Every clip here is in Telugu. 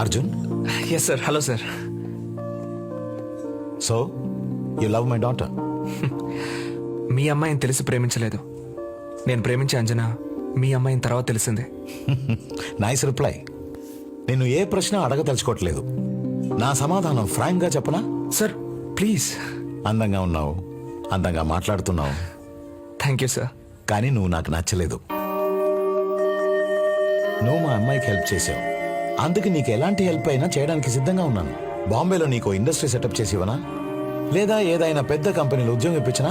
Arjun? Yes sir hello sir so you love my daughter మీ అమ్మాయిని తెలిసి ప్రేమించలేదు. నేను ప్రేమించే అంజన మీ అమ్మాయిని తర్వాత తెలిసిందే. నైస్ రిప్లై నేను ఏ ప్రశ్న అడగదలుచుకోవట్లేదు. నా సమాధానం ఫ్రాంక్గా చెప్పనా? సార్ ప్లీజ్ అందంగా ఉన్నావు. అందంగా మాట్లాడుతున్నావు. థ్యాంక్ యూ సార్ కానీ నువ్వు నాకు నచ్చలేదు. నువ్వు మా అమ్మాయికి హెల్ప్ చేసావు. అందుకు నీకు ఎలాంటి హెల్ప్ అయినా చేయడానికి సిద్ధంగా ఉన్నాను. బాంబేలో నీకు ఇండస్ట్రీ సెటప్ చేసి ఇవ్వనా లేదా ఏదైనా పెద్ద కంపెనీలో ఉద్యోగం ఇప్పించనా?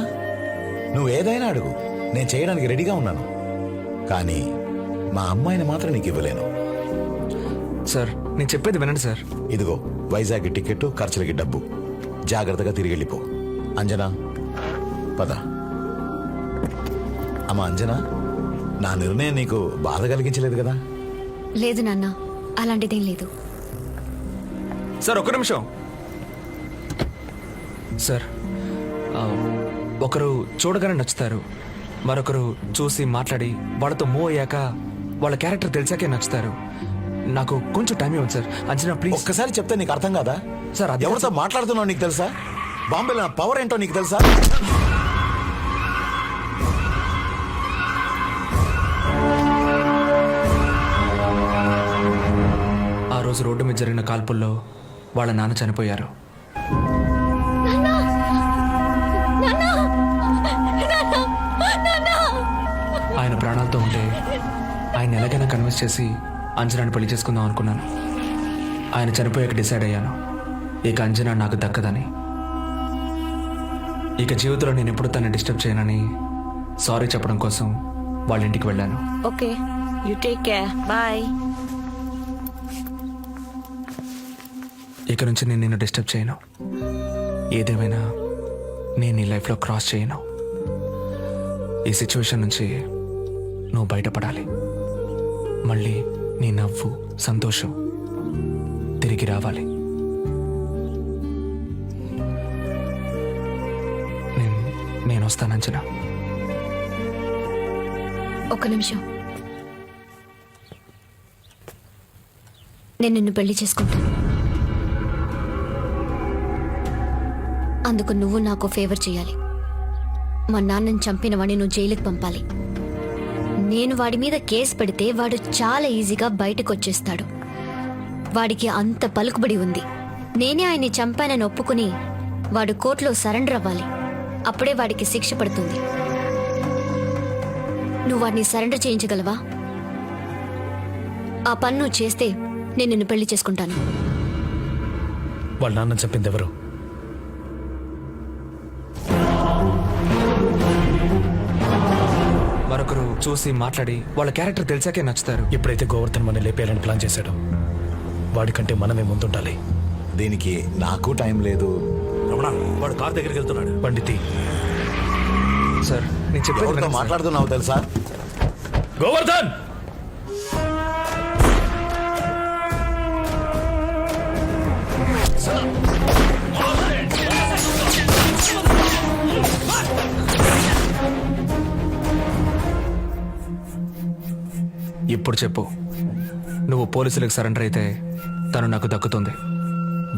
నువ్వు ఏదైనా అడుగు. నేను చేయడానికి రెడీగా ఉన్నాను. కానీ మా అమ్మాయిని మాత్రం నీకు ఇవ్వలేను. సార్ నేను చెప్పేది వినండి సార్. ఇదిగో వైజాగ్ టికెట్ ఖర్చులకి డబ్బు. జాగ్రత్తగా తిరిగి వెళ్ళిపో. అంజనా పద. అమ్మా అంజనా నా నిర్ణయం నీకు బాధ కలిగించలేదు కదా? లేదు నాన్న. అలాంటిదేం లేదు. సార్ ఒక్క నిమిషం. సార్ ఆ, ఒకరు చూడగానే నచ్చుతారు. మరొకరు చూసి మాట్లాడి వాళ్ళతో మూవ్ అయ్యాక వాళ్ళ క్యారెక్టర్ తెలిసాకే నచ్చుతారు. నాకు కొంచెం టైం ఇవ్వండి సార్. అంచనా ప్లీజ్ ఒక్కసారి చెప్తే నీకు అర్థం కాదా? సార్, అది- ఎవరితో మాట్లాడుతున్నావు నీకు తెలుసా? బాంబేలో నా పవర్ ఏంటో నీకు తెలుసా? రోజు రోడ్డు మీద జరిగిన కాల్పుల్లో వాళ్ళ నాన్న చనిపోయారు. ఆయన ప్రాణాలతో ఉంటే ఆయన ఎలాగైనా కన్విన్స్ చేసి అంజనాని పెళ్ళి చేసుకుందాం అనుకున్నాను. ఆయన చనిపోయాక డిసైడ్ అయ్యాను. ఇక అంజనా నాకు దక్కదని. ఇక జీవితంలో నేను ఎప్పుడు తనని డిస్టర్బ్ చేయనని సారీ చెప్పడం కోసం వాళ్ళ ఇంటికి వెళ్ళాను. Okay. You take care bye ఇక నుంచి నేను నిన్ను డిస్టర్బ్ చేయను. ఏదేమైనా నేను నీ లైఫ్లో క్రాస్ చేయను. ఈ సిచ్యువేషన్ నుంచి నువ్వు బయటపడాలి. మళ్ళీ నీ నవ్వు సంతోషం తిరిగి రావాలి. నేను నేను వస్తానంచనా ఒక్క నిమిషం. నేను నిన్ను పెళ్ళి చేసుకుంటాను. అందుకు నువ్వు నాకు ఫేవర్ చేయాలి. మా నాన్నని చంపిన వాడిని నువ్వు జైలుకి పంపాలి. నేను వాడి మీద కేసు పెడితే వాడు చాలా ఈజీగా బయటకు వచ్చేస్తాడు వాడికి అంత పలుకుబడి ఉంది. నేనే ఆయన్ని చంపానని ఒప్పుకుని వాడు కోర్టులో సరెండర్ అవ్వాలి. అప్పుడే వాడికి శిక్ష పడుతుంది. నువ్వు వాడిని సరెండర్ చేయించగలవా? ఆ పన్ను చేస్తే నేను నిన్ను పెళ్ళి చేసుకుంటాను. వాళ్ళ నాన్న చెప్పింది ఎవరు? మరొకరు చూసి మాట్లాడి వాళ్ళ క్యారెక్టర్ తెలిసాకే నచ్చుతారు. ఎప్పుడైతే గోవర్ధన్ మన లేపేయాలని ప్లాన్ చేశాడో. వాడికంటే మనమే ముందుండాలి. దీనికి నాకు టైం లేదు. రమణ వాడు కార్ దగ్గరికి వెళ్తున్నాడు. పండితి. సార్ నేను చెప్పేది సార్. మాట్లాడుతున్నావు తెలుసా? గోవర్ధన్! ఇప్పుడు చెప్పు. నువ్వు పోలీసులకు సరెండర్ అయితే తను నాకు దక్కుతుంది.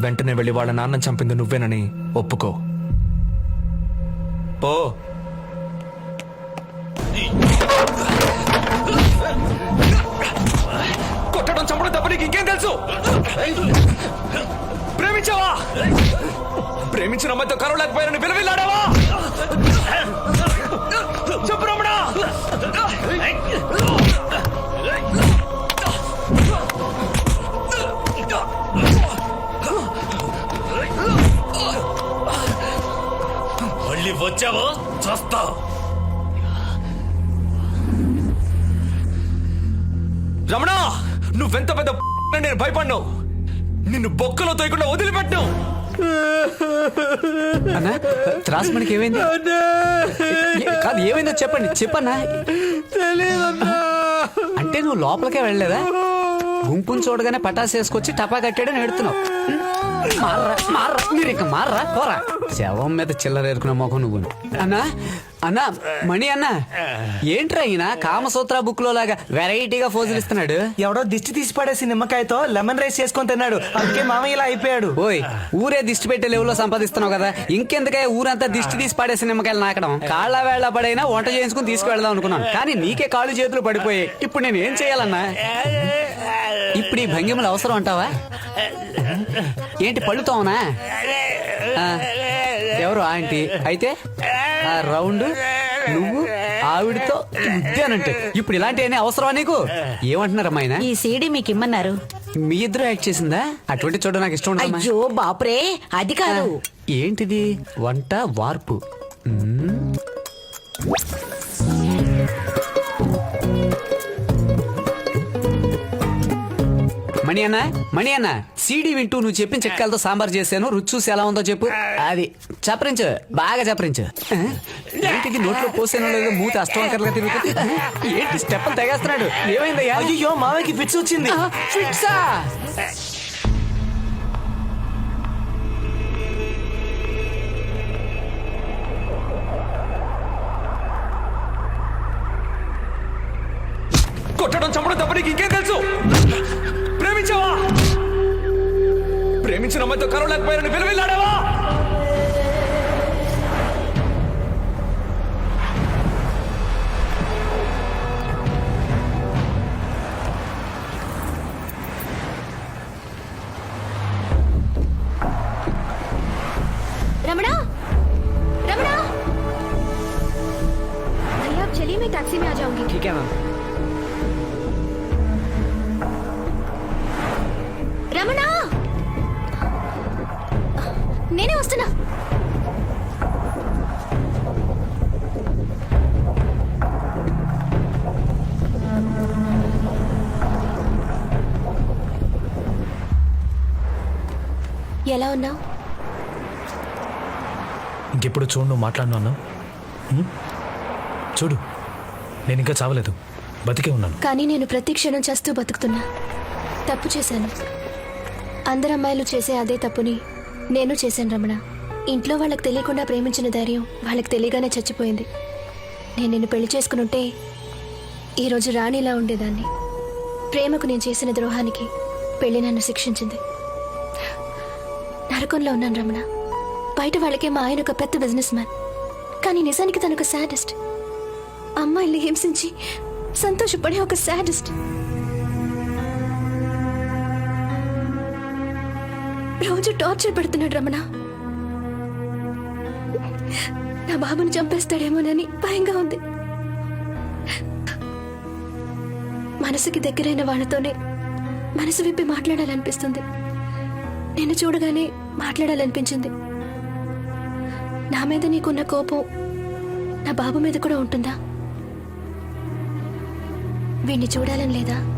వెంటనే వెళ్ళి వాళ్ళ నాన్న చంపింది నువ్వేనని ఒప్పుకో. పో. కొట్టడం చంపడం తప్ప నీకు ఇంకేం తెలుసు? ప్రేమించావా? ప్రేమించిన అమ్మాయితో కలవలేకపోయానని విలువిల్లాడావా? చెప్పు రమణ! నువ్వెంత పెద్ద నేను భయపడ్ను నిన్ను బొక్కలో తోయకుండా వదిలిపెట్టు అన్నా త్రాస్ మనకి ఏమైంది? కాదు ఏమైందో చెప్పండి చెప్పన్నా? అంటే నువ్వు లోపలికే వెళ్ళలేదా? గుంపుని చూడగానే పటాసు వేసుకొచ్చి టపా కట్టాడని ఎడుతున్నావు మార్రా మార్రా మీరు ఇంకా మార్రా పోరా. శవం మీద చిల్లర ఏరుకున్న మొఖం నువ్వు అన్నా అన్నా మణి అన్న ఏంట్రా ఈయన? కామసూత్ర బుక్లో లాగా వెరైటీగా ఫోజులు ఇస్తున్నాడు. ఎవడో దిష్టి తీసి పడేసి నిమ్మకాయతో లెమన్ రైస్ చేసుకొని తిన్నాడు. అందుకే మామయ్య ఇలా అయిపోయాడు. ఓయ్ ఊరే దిష్టి పెట్టే లెవెల్లో సంపాదిస్తున్నావు కదా. ఇంకెందుకే ఊరంతా దిష్టి తీసి పడేసి నిమ్మకాయలు నాకడం? కాళ్ళ వేళ పడైనా వంట చేయించుకుని తీసుకువెళ్దాం అనుకున్నాను. కానీ నీకే కాళ్ళు చేతులు పడిపోయాయి. ఇప్పుడు నేను ఏం చేయాలన్నా? ఇప్పుడు ఈ భంగిమలు అవసరం అంటావా? ఏంటి పళ్ళుతావునా ఎవరు ఆంటీ? అయితే? ఆ రౌండ్ నువ్వు ఆవిడతో ఉద్యానంటే ఇప్పుడు ఇలాంటివన్నీ అవసరమా నీకు? ఏమంటున్నారమ్మా ఆయన? ఈ సీడీ మీకు ఇమ్మన్నారు. మీ ఇద్దరు యాక్ట్ చేసిందా? అటువంటి చూడ నాకు ఇష్టం. అయ్యో బాపురే అది కాదు. ఏంటిది? వంట వార్పు. మ్మ్. మణి అన్న మణి అన్న సీడీ వింటూ నువ్వు చెప్పిన చెక్కలతో సాంబార్ చేశాను. రుచి చూసి ఎలా ఉందో చెప్పు. అది చప్పరించు బాగా చప్పరించు. ఏంటిది నోట్లో పోసానో లేదో మూతి అష్టవంకరగా తిరుగుతుంది? ఏంటి స్టెప్పులు తెగేస్తున్నాడు? ఏమైందయ్యా? అయ్యో మామయ్యకి ఫిట్స్ వచ్చింది. ఫిట్సా కొట్టడం చంపడం తప్ప నీకు ఇంకేం తెలుసు? ప్రేమించావా ప్రేమించిన అమ్మాయితో కలవలేకపోయారని విలువెళ్ళాడావా रमणा रमणा भैया आप चलिए मैं टैक्सी में आ जाऊंगी ठीक है मैम రమణ! నేనే వస్తున్నా. ఎలా ఉన్నావు? ఇంకెప్పుడు చూడు నువ్వు మాట్లాడినా? చూడు నేను ఇంకా చావలేదు. బతికే ఉన్నాను. కానీ నేను ప్రతి క్షణం చేస్తూ బతుకుతున్నా. తప్పు చేశాను. అందరు అమ్మాయిలు చేసే అదే తప్పుని నేను చేశాను రమణ. ఇంట్లో వాళ్ళకి తెలియకుండా ప్రేమించిన ధైర్యం వాళ్ళకి తెలియగానే చచ్చిపోయింది. నేను నిన్ను పెళ్ళి చేసుకునుంటే ఈరోజు రాణిలా ఉండేదాన్ని. ప్రేమకు నేను చేసిన ద్రోహానికి పెళ్ళి నన్ను శిక్షించింది. నరకంలో ఉన్నాను రమణ. బయట వాళ్ళకే మా ఆయన ఒక పెద్ద బిజినెస్ మ్యాన్ కానీ నిజానికి తను ఒక సాడెస్ట్ అమ్మాయిల్ని హింసించి సంతోషపడే ఒక సాడెస్ట్ రోజు టార్చర్ పెడుతున్నాడు రమణ. నా బాబుని చంపేస్తాడేమోనని భయంగా ఉంది. మనసుకి దగ్గరైన వాళ్ళతోనే మనసు విప్పి మాట్లాడాలనిపిస్తుంది. నిన్ను చూడగానే మాట్లాడాలనిపించింది. నా మీద నీకున్న కోపం నా బాబు మీద కూడా ఉంటుందా? వీణ్ణి చూడాలని లేదా?